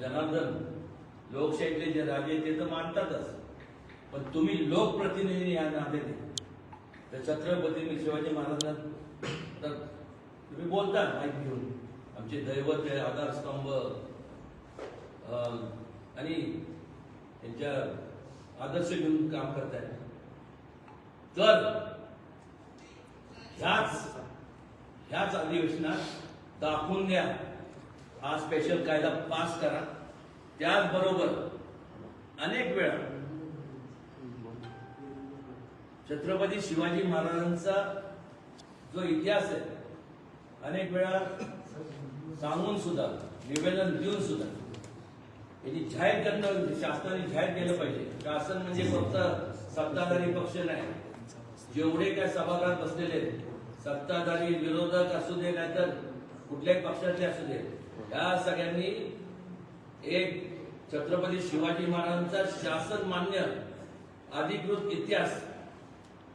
जनार्दन लोकशाहीतले जे राजे ते तर मानतातच. पण तुम्ही लोकप्रतिनिधी या नात्याने तर छत्रपती शिवाजी महाराजांना तर तुम्ही बोलता माहीत घेऊन. आमचे दैवत आहे आधारस्तंभ आणि त्यांच्या आदर्श घेऊन काम करताय तर ह्याच ह्याच अधिवेशनात दाखवून द्या. हा स्पेशल कायदा पास करा. त्याचबरोबर अनेक वेळा छत्रपती शिवाजी महाराजांचा जो इतिहास आहे अनेक वेळा सांगून सुद्धा निवेदन देऊन सुद्धा याची जाहीर करणं शासनाने जाहीर केलं पाहिजे. शासन म्हणजे फक्त सत्ताधारी पक्ष नाही. जेवढे काय सभागृहात बसलेले आहेत, सत्ताधारी विरोधक असू दे नाहीतर कुठल्याही पक्षाचे असू दे या सगळ्यांनी एक छत्रपती शिवाजी महाराजांचा शासन मान्य अधिकृत इतिहास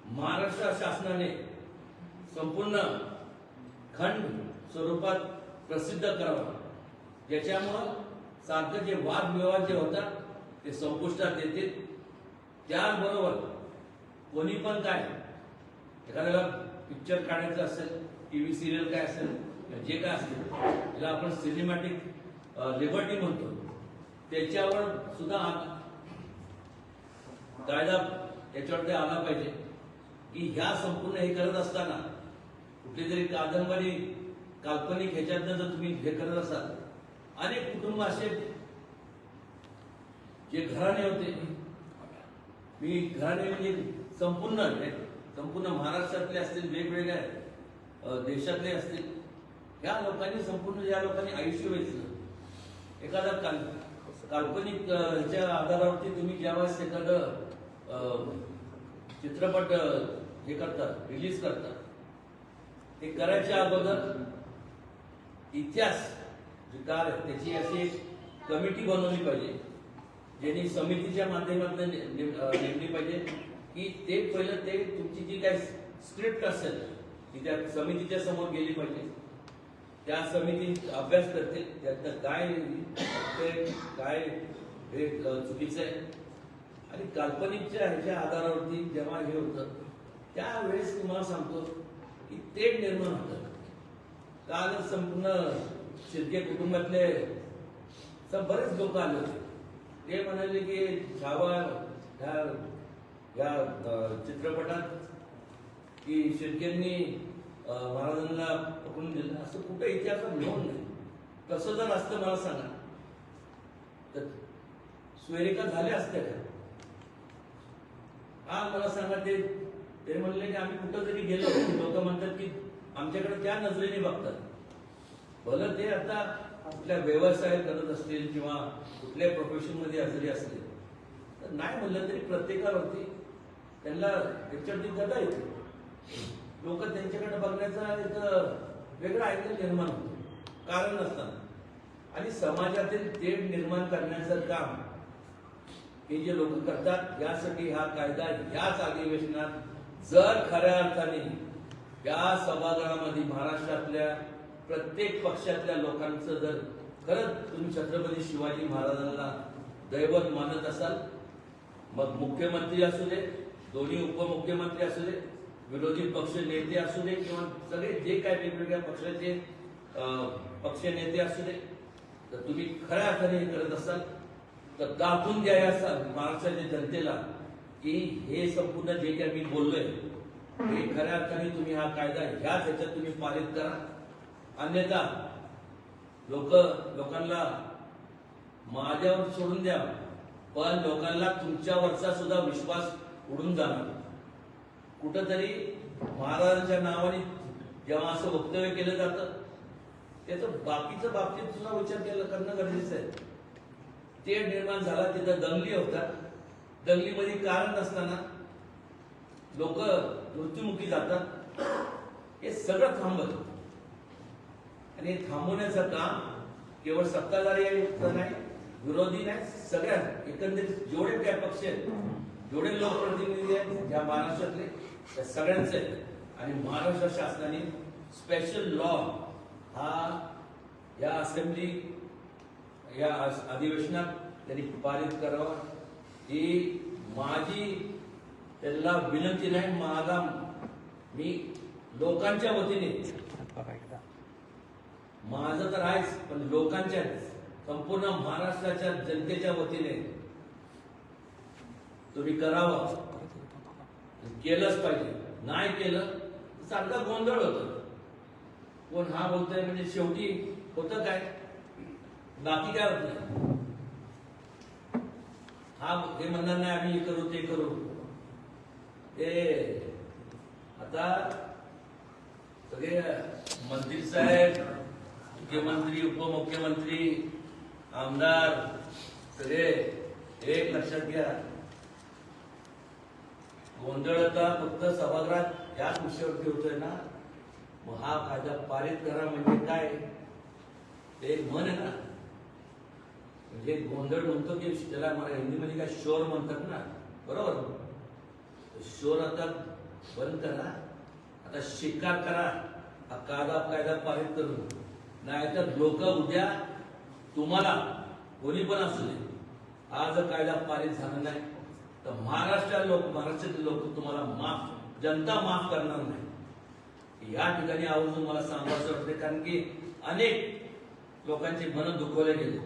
महाराष्ट्र शासनाने संपूर्ण खंड स्वरूपात प्रसिद्ध करावा. ज्याच्यामुळं सारखं जे वादविवाद जे होतात ते संपुष्टात येतील. त्याचबरोबर कोणी पण काय एखाद्याला पिक्चर काढायचं असेल टी व्ही सिरियल काय असेल जे काय असेल त्याला आपण सिनेमॅटिक लिबर्टी म्हणतो त्याच्यावर सुद्धा कायदा त्याच्यावर ते आला पाहिजे. की ह्या संपूर्ण हे करत असताना कुठली तरी कादंबरी काल्पनिक ह्याच्यातनं जर तुम्ही हे करत असाल अनेक कुटुंब असे जे घराणे होते. मी घराणे म्हणजे संपूर्ण संपूर्ण महाराष्ट्रातले असतील वेगवेगळ्या देशातले असतील या लोकांनी संपूर्ण या लोकांनी आयुष्य वेचलं. एखादा काल काल्पनिक ह्याच्या आधारावरती तुम्ही ज्यावेळेस एखादं चित्रपट हे करतात रिलीज करता ते करायच्या अगोदर इतिहास जे त्याची अशी एक कमिटी बनवली पाहिजे ज्यांनी समितीच्या माध्यमातून नेमली पाहिजे की ते पहिलं ते तुमची जी काही स्क्रिप्ट असेल ती त्या समितीच्या समोर गेली पाहिजे. त्या समिती अभ्यास करते त्यातनं काय ते काय हे चुकीचं आहे? आणि काल्पनिकच्या ह्याच्या आधारावरती जेव्हा हे होतं त्यावेळेस तुम्हाला सांगतो की ते निर्माण होतं. काल संपूर्ण शिर्के कुटुंबातले सब बरेच लोक आले होते. ते म्हणाले की छावा ह्या ह्या चित्रपटात की शिर्केंनी महाराजांना पकडून दिलं. असं कुठं इतिहासात नोंद नाही. तसं जर असतं मला सांगा. तर सुरेखा झाल्या असत्या का हा मला सांगा ते ते म्हणले की आम्ही कुठं जरी गेलो. लोक म्हणतात की आमच्याकडे त्या नजरेने बघतात. भलं ते आता आपल्या व्यवसाय करत असतील किंवा कुठल्या प्रोफेशनमध्ये हजरी जरी असतील. तर नाही म्हणलं तरी प्रत्येकावरती त्यांना त्याच्यावरती गदा येते. लोक त्यांच्याकडे बघण्याचा एक वेगळा अँगल निर्माण होतो. कारण असतात आणि समाजातील तेढ निर्माण करण्याचं काम हे जे लोक करतात यासाठी हा कायदा याच अधिवेशनात जर खऱ्या अर्थाने या सभागृहामध्ये महाराष्ट्रातल्या प्रत्येक पक्षातल्या लोकांचं जर खरंच तुम्ही छत्रपती शिवाजी महाराजांना दैवत मानत असाल मग मुख्यमंत्री असू दे दोन्ही उपमुख्यमंत्री असू दे विरोधी पक्ष नेते असू दे किंवा सगळे जे काय वेगवेगळ्या पक्षाचे पक्ष नेते असू दे तर तुम्ही खऱ्या अर्थाने हे करत असाल तर दाखवून द्या या महाराष्ट्राच्या जनतेला की हे संपूर्ण जे काही मी बोललोय हे खऱ्या अर्थाने तुम्ही हा कायदा ह्याच ह्याच्यात तुम्ही पारित करा. अन्यथा लोक लोकांना माझ्यावर सोडून द्या पण लोकांना तुमच्यावरचा सुद्धा विश्वास उडून जाणार. कुठंतरी महाराजांच्या नावाने जेव्हा असं वक्तव्य केलं जातं त्याचं बाकीचं बाबतीत सुद्धा विचार केला करणं गरजेचं आहे. ते निर्माण झाला तिथं दंगली होतात दंगलीमध्ये कारण नसताना लोक मृत्युमुखी जातात. हे सगळं थांबत आणि थांबवण्याचं काम केवळ सत्ताधारी आहे नाही विरोधी नाही सगळ्या एकंदरीत जेवढे काय पक्ष आहेत जेवढे लोकप्रतिनिधी आहेत या महाराष्ट्रातले त्या सगळ्यांचे आणि महाराष्ट्र शासनाने स्पेशल लॉ हा या असेंब्ली या अधिवेशनात त्यांनी पारित करावा. ही माझी त्यांना विनंती नाही माझा मी लोकांच्या वतीने माझं तर आहेच पण लोकांच्या संपूर्ण महाराष्ट्राच्या जनतेच्या वतीने तुम्ही करावं. केलंच पाहिजे. नाही केलं तर चांगला गोंधळ होतं. कोण हा बोलतोय म्हणजे शेवटी होतं काय? बाकी काय होत नाही. हा हे म्हणणार नाही आम्ही हे करू ते करू. ते आता सगळे मंत्री साहेब मुख्यमंत्री उपमुख्यमंत्री आमदार सगळे एक लक्षात घ्या. गोंधळ आता फक्त सभागृहात याच विषयावरती होतोय ना? मग हा कायदा पारित करा म्हणजे काय? ते मन म्हण आहे ना. म्हणजे गोंधळ म्हणतो की त्याला मला हिंदीमध्ये काय शोर म्हणतात ना? बरोबर? शोर आता बंद करा. आता शिकार करा. हा कायदा कायदा पारित करून. नाहीतर लोक उद्या तुम्हाला कोणी पण असू दे हा जर कायदा पारित झाला नाही. तर महाराष्ट्र लोक महाराष्ट्रातील लोक तुम्हाला माफ जनता माफ करणार नाही. या ठिकाणी आवर्जून मला सांगायचं वाटते कारण की अनेक लोकांचे मन दुखवले गेले.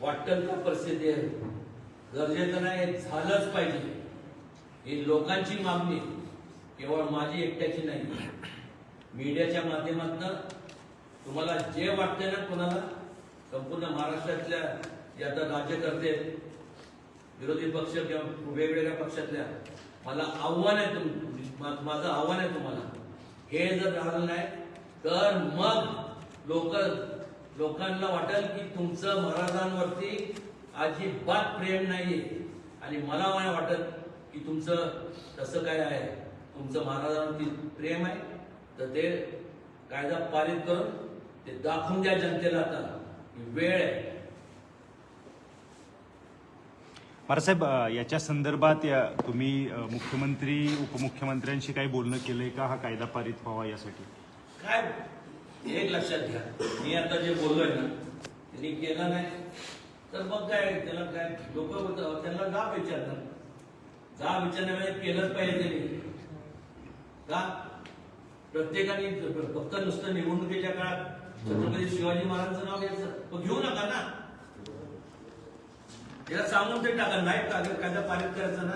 वाटतं का परिस्थिती आहे? गरजेचं नाही हे झालंच पाहिजे. ही लोकांची मागणी केवळ माझी एकट्याची नाही. मीडियाच्या माध्यमातून तुम्हाला जे वाटतंय ना कोणाला संपूर्ण महाराष्ट्रातल्या जे आता राज्यकर्ते विरोधी पक्ष किंवा वेगवेगळ्या पक्षातल्या मला आव्हान आहे तुम माझं आव्हान आहे तुम्हाला. हे जर राहिलं नाही तर मग लोक लोकांना वाटेल की तुमचं महाराजांवरती अजिबात प्रेम नाही आणि मला नाही वाटत की तुमचं तसं काय आहे. तुमचं महाराजांवरती प्रेम आहे तर ते कायदा पारित करून ते दाखवून द्या जनतेला आता. वेळ आहे. साहेब याच्या संदर्भात या तुम्ही मुख्यमंत्री उपमुख्यमंत्र्यांशी काही बोलणं केलंय का? हा कायदा पारित व्हावा यासाठी. काय? एक लक्षात घ्या. मी आता जे बोललोय ना त्यांनी केलं नाही. तर मग काय? त्याला काय? लोक त्यांना जा विचारतात जा विचारण्यामध्ये केलंच पाहिजे त्यांनी. का? प्रत्येकाने फक्त नुसतं निवडणुकीच्या काळात छत्रपती शिवाजी महाराजांचं नाव घ्यायचं. घेऊ नका ना. त्याला सांगून ते टाका नाही कायदा कायदा पारित करायचा ना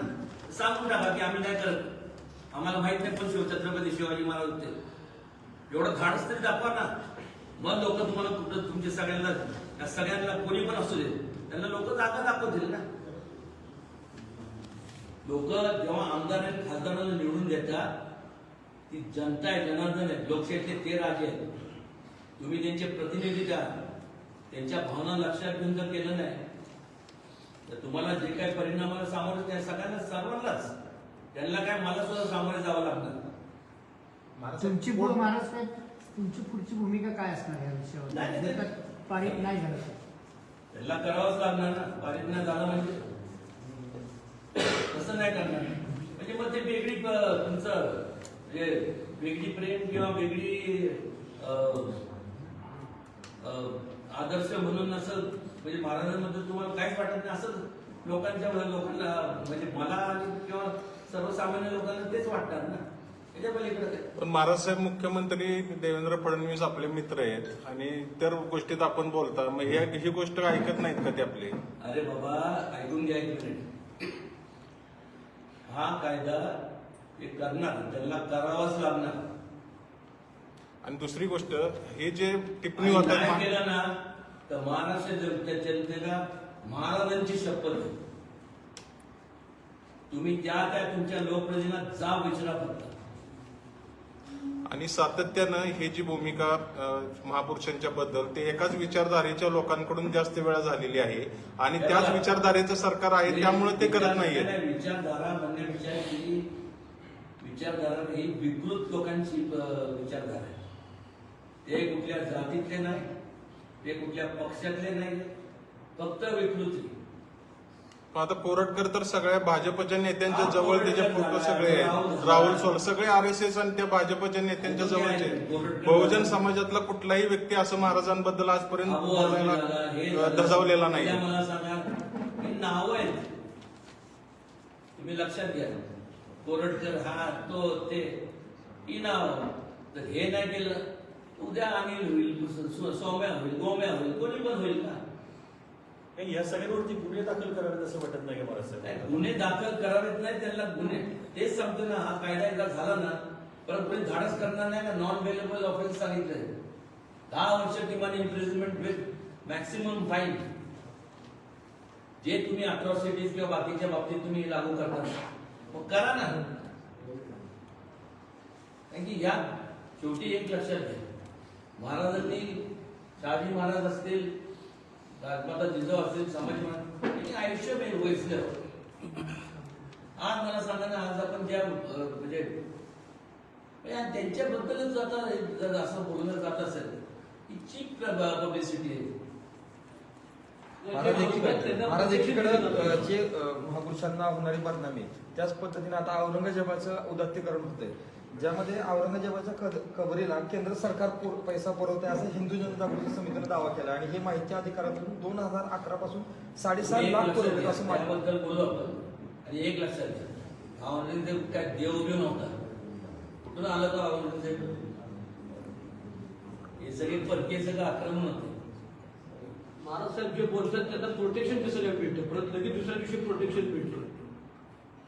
सांगून टाका की आम्ही नाही करत. आम्हाला माहीत नाही पण शिव छत्रपती शिवाजी महाराज होते. एवढं धाडस तरी दाखवा ना. मग लोक तुम्हाला कुठं तुमच्या सगळ्यांना या सगळ्यांना कोणी पण असू दे त्यांना लोक जागा दाखवतील ना. लोक जेव्हा आमदार आणि खासदारांना निवडून देतात ती जनता आहे जनार्दन आहे लोकशाहीतले ते राजे आहेत. तुम्ही त्यांचे प्रतिनिधी द्या त्यांच्या भावना लक्षात घेऊन जर केलं नाही. तर तुम्हाला जे काही परिणामाला सामोरं त्या सगळ्यांना सर्वांनाच त्यांना काय मला सुद्धा सामोरे जावं लागणार? तुमची पुढे महाराज साहेब तुमची पुढची भूमिका काय असणार या विषयावर? नाही, नाही. जर का पारित नाही झालं तर. त्यांना करावंच लागणार ना. पारित नाही झालं म्हणजे? तसं नाही करणार. म्हणजे मग ते वेगळी प- तुमचं जे वेगळी प्रेम किंवा वेगळी अं, अं, आदर्श म्हणून असं म्हणजे महाराजांबद्दल तुम्हाला काहीच वाटत नाही. असं लोकांच्या लोकांना म्हणजे मला आणि किंवा सर्वसामान्य लोकांना तेच वाटणार ना? पण महाराजसाहेब मुख्यमंत्री देवेंद्र फडणवीस आपले मित्र आहेत आणि त्या गोष्टीत आपण बोलता. मग ही गोष्ट ऐकत नाहीत का ते आपले? अरे बाबा ऐकून घ्या एक मिनिट. हा कायदा हे करणार त्यांना करावाच लागणार. आणि दुसरी गोष्ट हे जे टिप्पणी होतात केलं ना तर महाराष्ट्र जनते- जनतेला महाराजांची शपथ तुम्ही त्या त्या तुमच्या लोकप्रतिनिधींना जा विचारा फक्त. आणि सातत्यानं ही जी भूमिका महापुरुषांच्या बद्दल ते एकाच विचारधारेच्या लोकांकडून जास्त वेळा झालेली आहे. आणि त्याच विचारधारेचं सरकार आहे त्यामुळे ते करत नाहीये. नाही, विचारधारा म्हणण्यापेक्षा ही विचारधारा ही विकृत लोकांची विचारधारा आहे. ते कुठल्या जातीतले नाही ते कुठल्या पक्षातले नाही फक्त विकृती. आता कोरटकर तर सगळ्या भाजपच्या नेत्यांच्या जवळ त्याचे फोटो सगळे राहुल सोल सगळे आर एस एस आणि त्या भाजपच्या नेत्यांच्या जवळचे. बहुजन समाजातला कुठलाही व्यक्ती असं महाराजांबद्दल आजपर्यंत हे बोलायला. धजावलेला नाही. मला सांगा नाव आहेत. तुम्ही लक्षात घ्या. कोरटकर हा तो ते ही नाव. तर हे नाही केलं. उद्या अनिल होईल सौम्या होईल गोम्या होईल कोणी पण होईल का? नाही, या सगळ्यांवरती गुन्हे दाखल करावेत असं वाटत नाही का साहेब? गुन्हे दाखल करावेत नाही त्यांना गुन्हे. तेच सांगतो ना हा कायदा एकदा झाला ना परत कोणी धाडस करणार नाही ना नॉन वेलेबल ऑफेन्स सांगितलंय. दहा वर्ष किमान इम्प्रिझनमेंट विथ मॅक्सिमम फाईन जे तुम्ही अट्रॉसिटीज किंवा बाकीच्या बाबतीत तुम्ही लागू करता मग करा ना. कारण की या शेवटी एक लक्षात घ्या. महाराजांनी शहाजी महाराज असतील राजमाता जिजाऊ असतील संभाजी महाराज आयुष्य मे वैसलं आज मला सांगा ना आज आपण ज्या म्हणजे, म्हणजे त्यांच्याबद्दलच आता जर असं बोलणं जात असेल ही चीप पब्लिसिटी आहे. महाराज एकीकडे महाराज एकीकडे जे महापुरुषांना होणारी बदनामी त्याच पद्धतीने आता औरंगजेबाचं उदात्तीकरण होतंय. ज्यामध्ये औरंगजेबाच्या कद- कबरीला केंद्र सरकार पुर- पैसा पुरवते असं हिंदू जनजागृती समितीने दावा केला आणि हे माहिती अधिकारातून दोन हजार अकरा पासून साडेसात एक लाख लक्षात पुरवले घ्या, असं माहिती त्याबद्दल बोलू आपण. आणि एक लक्षात घ्या औरंगजेब काय देव बिव नव्हता. कुठून आलं तो औरंगजेब? हे सगळे परके सगळं आक्रमण होते. महाराज साहेब जे बोलतात त्यांना प्रोटेक्शन कसं काय भेटतं? परत लगेच दुसऱ्या दिवशी प्रोटेक्शन भेटतं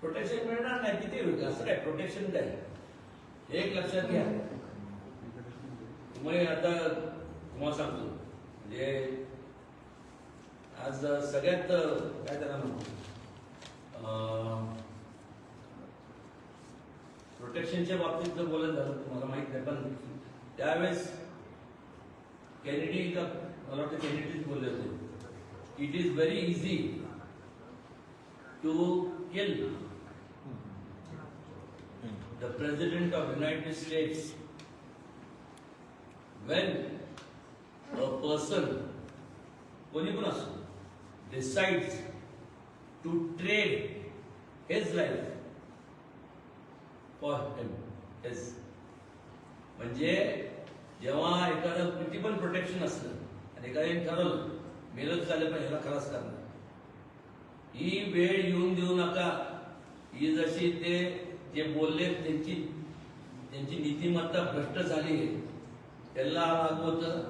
प्रोटेक्शन मिळणार नाही किती होईल असं काय? प्रोटेक्शन काय एक लक्षात घ्या. तुम्ही आता तुम्हाला सांगतो. म्हणजे आज सगळ्यात काय त्याला म्हणतो प्रोटेक्शनच्या बाबतीत जर बोलत झालं तुम्हाला माहीत नाही पण त्यावेळेस कॅनेडी का मला वाटतं कॅनेडीच बोलले होते. It is very easy to kill the President of United States when a person, कोणी पण असो, decides to trade his life for him, his. म्हणजे जेव्हा एखादं किती पण प्रोटेक्शन असलं आणि एखाद्याने ठरवलं मेलच झालं पण ह्याला खलास करणार ही वेळ येऊन देऊ नका ही जशी ते जे बोलले त्यांची त्यांची नीतिमत्ता भ्रष्ट झाली आहे. त्यांना लागू होतं.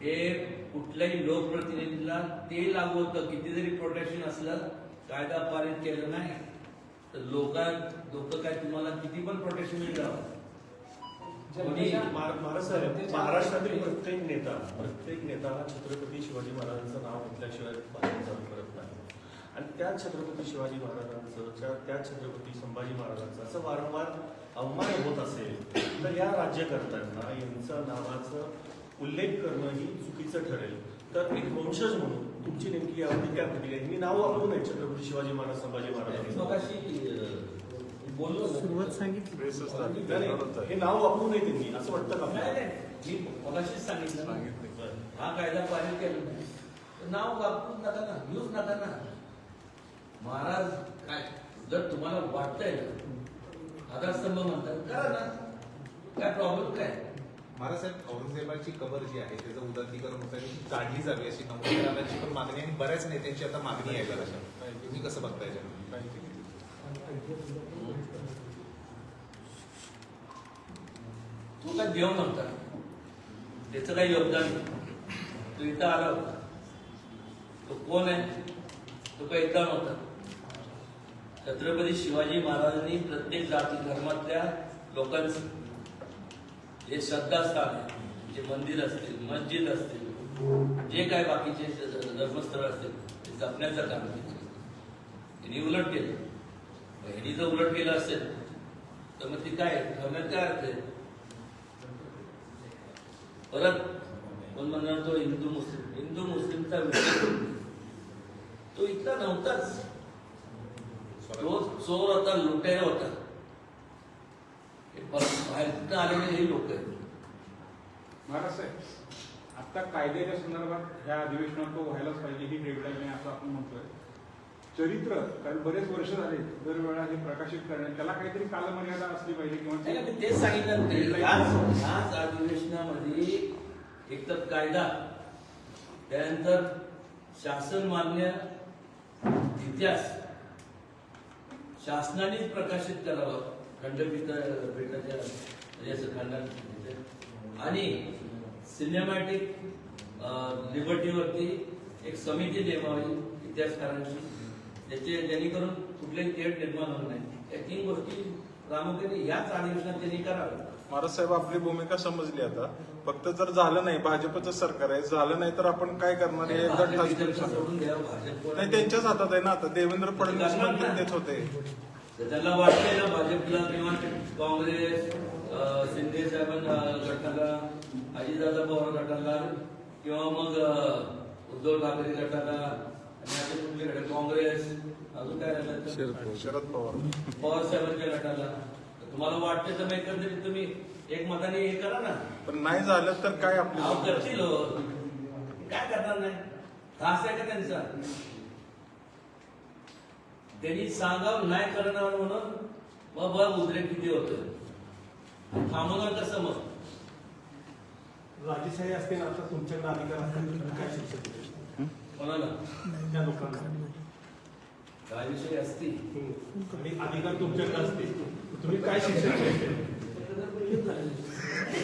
हे कुठल्याही लोकप्रतिनिधीला ते लागू होतं. किती जरी प्रोटेक्शन असलं कायदा पारित केलं नाही. तर लोक लोक काय तुम्हाला किती पण प्रोटेक्शन साहेब महाराष्ट्रातील प्रत्येक नेता प्रत्येक नेता हा छत्रपती शिवाजी महाराजांचं नाव घेतल्याशिवाय भाषण चालू करत नाही. आणि त्या छत्रपती शिवाजी महाराजांचं त्या- त्या छत्रपती संभाजी महाराजांचं असं वारंवार अवमान होत असेल तर या राज्यकर्त्यांना यांचं नावाचं उल्लेख करणं ही चुकीचं ठरेल तर एक वंशज म्हणून तुमची नेमकी यावरती काय प्रतिक्रिया आहे? मी नाव वापरू नये छत्रपती शिवाजी महाराज संभाजी महाराज बोललो ना. सुरुवात सांगितली हे नाव वापरू नये त्यांनी असं वाटतं का. मी मगाशीच सांगितलं. हा कायदा पारित केला नाव वापरून नका ना यूज नका ना महाराज काय जर तुम्हाला वाटतंय आधारस्तंभ म्हणतात करा ना. काय प्रॉब्लेम काय? महाराजसाहेब औरंगजेबाची कबर जी आहे त्याचं उदात्तीकरण होतं ती काढली जावी अशी नौदलाची पण मागणी आहे आणि बऱ्याच नेत्यांची आता मागणी आहे जराशा तुम्ही कसं बघता याच्याकडे तो काय देव नव्हता त्याचं काही योगदान नाही. तो इथं आला होता. तो कोण आहे? तो काही इथं नव्हता छत्रपती शिवाजी महाराजांनी प्रत्येक जाती धर्मातल्या लोकांचं जे श्रद्धास्थान आहे जे मंदिर असतील मस्जिद असतील जे काय बाकीचे धर्मस्थळ असतील ते जपण्याचं काम त्यांनी उलट केलं. मग ह्यांनी जर उलट केलं असेल तर मग ती काय? ठरण्यात काय अर्थ आहे? परत कोण म्हणणार तो हिंदू मुस्लिम? हिंदू मुस्लिमचा विषय तो इतका नव्हताच. तो चोर होता. लुटेरा होता हे बाहेरनं आलेले हे लोक आहेत. महाराज साहेब आता कायद्याच्या संदर्भात ह्या अधिवेशनात तो व्हायलाच पाहिजे ही डेडलाईन आहे असं आपण म्हणतोय. चरित्र कारण बरेच वर्ष झाले दरवेळा हे प्रकाशित करण्यात त्याला काहीतरी कालमर्यादा असली पाहिजे किंवा तेच सांगितलं याच अधिवेशनामध्ये एक तर कायदा त्यानंतर शासन मान्य इतिहास शासनानेच प्रकाशित करावं. खंडपीठ पीठाच्या खंडात आणि सिनेमॅटिक लिबर्टीवरती एक समिती नेमावी इतिहासकारांची त्याचे जेणेकरून कुठलेही तेढ निर्माण होणार नाही या तीन गोष्टी प्रामुख्याने याच अधिवेशनात त्यांनी कराव्या महाराज साहेब आपली भूमिका समजली आता. फक्त जर झालं नाही भाजपचं सरकार आहे झालं नाही तर आपण काय करणार? हे एकदा ठास नाही त्यांच्याच हातात आहे ना आता. देवेंद्र फडणवीस मंत्री तेच होते. त्यांना वाटतंय ना भाजपला किंवा काँग्रेस शिंदे साहेबांना गटाला अजितदादा पवार गटाला किंवा मग उद्धव ठाकरे गटाला आणि असे कुठले गट काँग्रेस अजून काय राहिलं? शरद पवार. पवार साहेबांच्या गटाला. तुम्हाला वाटतं तर एकंदरीत तुम्ही एक मताने हे करा ना पण नाही झालं तर काय आपली अहो? करतील हो. काय करणार नाही त्रास आहे का त्यांचा त्यांनी सांगावं नाही करणार म्हणून मग बघ उद्रेक किती होतं थांबवणार कसं मग राजेशाही असते ना आता तुमच्याकडे अधिकार असतात काय शिक्षा? कोणाला त्या लोकांना राजविषयी असती आणि अधिकार तुमच्याकडे असते तुम्ही काय शिक्षा दिली?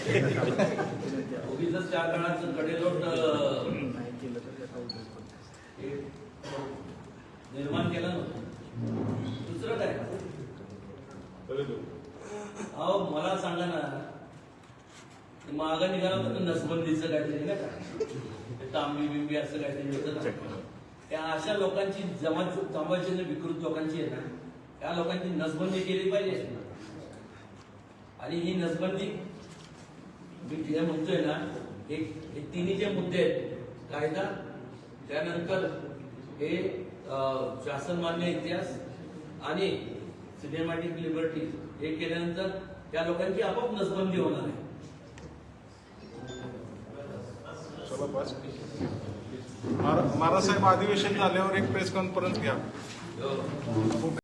उगीच त्या काळात कडेलोट निर्माण केलं नव्हतं दुसरं काय? अहो मला सांगा ना माग निघाला होता ना नसबंदीचं काहीतरी नाही का ते तांबी बिंबी असं काहीतरी होतं त्या अशा लोकांची जमा थांबायची ना विकृत लोकांची आहे ना त्या लोकांची नसबंदी केली पाहिजे आणि ही नसबंदी मी जे म्हणतोय ना हे हे तिन्ही जे मुद्दे आहेत कायदा त्यानंतर हे शासनमान्य इतिहास आणि सिनेमॅटिक लिबर्टी हे केल्यानंतर त्या लोकांची आपोआप नसबंदी होणार आहे महाराज साहेब अधिवेशन झाल्यावर एक प्रेस कॉन्फरन्स घ्या हो.